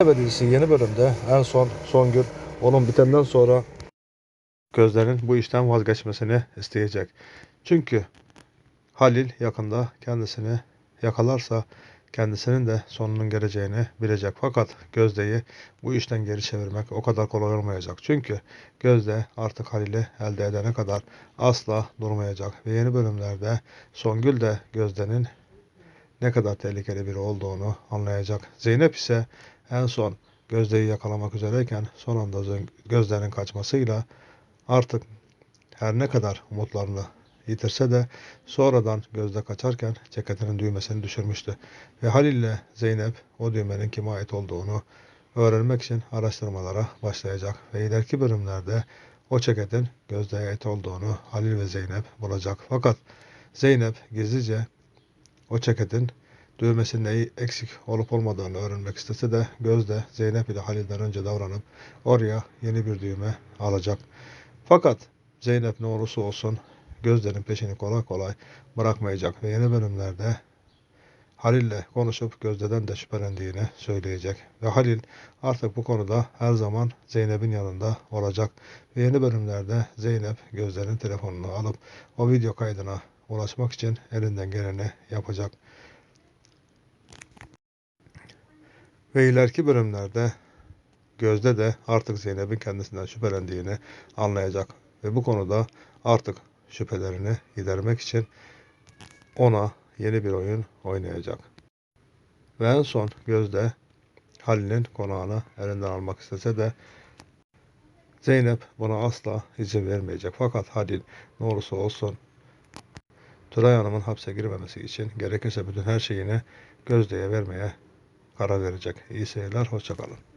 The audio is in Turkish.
Dizisi yeni bölümde en son Songül onun bitenden sonra Gözde'nin bu işten vazgeçmesini isteyecek. Çünkü Halil yakında kendisini yakalarsa kendisinin de sonunun geleceğini bilecek. Fakat Gözde'yi bu işten geri çevirmek o kadar kolay olmayacak. Çünkü Gözde artık Halil'i elde edene kadar asla durmayacak. Ve yeni bölümlerde Songül de Gözde'nin ne kadar tehlikeli biri olduğunu anlayacak. Zeynep ise en son Gözde'yi yakalamak üzereyken son anda Gözde'nin kaçmasıyla artık her ne kadar umutlarını yitirse de sonradan Gözde kaçarken ceketinin düğmesini düşürmüştü. Ve Halil ile Zeynep o düğmenin kime ait olduğunu öğrenmek için araştırmalara başlayacak. Ve ileriki bölümlerde o ceketin Gözde'ye ait olduğunu Halil ve Zeynep bulacak. Fakat Zeynep gizlice o ceketin düğmesinin neyi eksik olup olmadığını öğrenmek istese de Gözde Zeynep ile Halil'den önce davranıp oraya yeni bir düğme alacak. Fakat Zeynep ne olursa olsun Gözde'nin peşini kolay kolay bırakmayacak ve yeni bölümlerde Halil'le konuşup Gözde'den de şüphelendiğini söyleyecek. Ve Halil artık bu konuda her zaman Zeynep'in yanında olacak. Ve yeni bölümlerde Zeynep Gözde'nin telefonunu alıp o video kaydına ulaşmak için elinden geleni yapacak. Ve ileriki bölümlerde Gözde de artık Zeynep'in kendisinden şüphelendiğini anlayacak. Ve bu konuda artık şüphelerini gidermek için ona yeni bir oyun oynayacak. Ve en son Gözde Halil'in konağını elinden almak istese de Zeynep buna asla izin vermeyecek. Fakat Halil ne olursa olsun Tülay Hanım'ın hapse girmemesi için gerekirse bütün her şeyini Gözde'ye vermeye karar verecek. İyi seyirler, hoşçakalın.